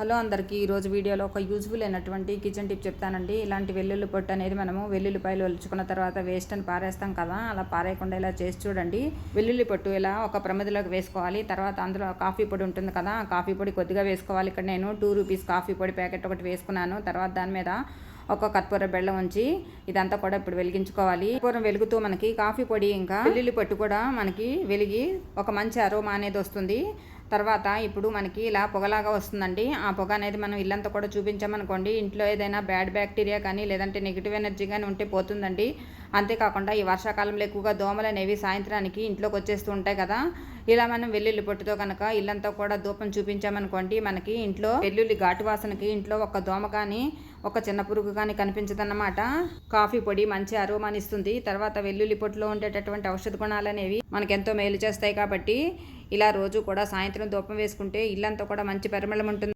Hello అందరికీ. ఈరోజు వీడియోలో ఒక యూజ్ఫుల్ అయినటువంటి కిచెన్ టిప్ చెప్తానండి. ఇలాంటి వెల్లుల్లి పొట్టు అనేది మనము వెల్లుల్లిపాయలు ఒలుచుకున్న తర్వాత వేస్ట్ అని పారేస్తాం కదా అలా పారేయకుండా ఇలా చేసి చూడండి. వెల్లుల్లి పొట్టు ఇలా ఒక ప్రమిదిలోకి వేసుకోవాలి. తర్వాత అందులో కాఫీ పొడి ఉంటుంది కదా ఆ కాఫీ పొడి కొద్దిగా వేసుకోవాలి. ఇక్కడ నేను టూ రూపీస్ కాఫీ పొడి ప్యాకెట్ ఒకటి వేసుకున్నాను. తర్వాత దాని మీద ఒక కర్పూర బెల్లం ఉంచి ఇదంతా కూడా ఇప్పుడు వెలిగించుకోవాలి. కర్పూరం వెలుగుతూ మనకి కాఫీ పొడి ఇంకా వెల్లుల్లి పొట్టు కూడా మనకి వెలిగి ఒక మంచి అరోమా అనేది వస్తుంది. తర్వాత ఇప్పుడు మనకి ఇలా పొగలాగా వస్తుందండి. ఆ పొగ అనేది మనం ఇల్లంతా కూడా చూపించామనుకోండి ఇంట్లో ఏదైనా బ్యాడ్ బ్యాక్టీరియా కానీ లేదంటే నెగిటివ్ ఎనర్జీ కానీ ఉంటే పోతుందండి. అంతేకాకుండా ఈ వర్షాకాలంలో ఎక్కువగా దోమలు అనేవి సాయంత్రానికి ఇంట్లోకి వచ్చేస్తూ ఉంటాయి కదా. ఇలా మనం వెల్లుల్లి పొట్టుతో కనుక ఇల్లంతా కూడా ధూపం చూపించామనుకోండి మనకి ఇంట్లో వెల్లుల్లి ఘాటు వాసనకి ఇంట్లో ఒక దోమ కానీ ఒక చిన్న పురుగు కానీ కనిపించదన్నమాట. కాఫీ పొడి మంచి అరోమానిస్తుంది. తర్వాత వెల్లుల్లి పొట్టులో ఉండేటటువంటి ఔషధ గుణాలు అనేవి మనకెంతో మేలు చేస్తాయి కాబట్టి ఇలా రోజు కూడా సాయంత్రం ధూపం వేసుకుంటే ఇల్లంతా కూడా మంచి పరిమళం ఉంటుంది.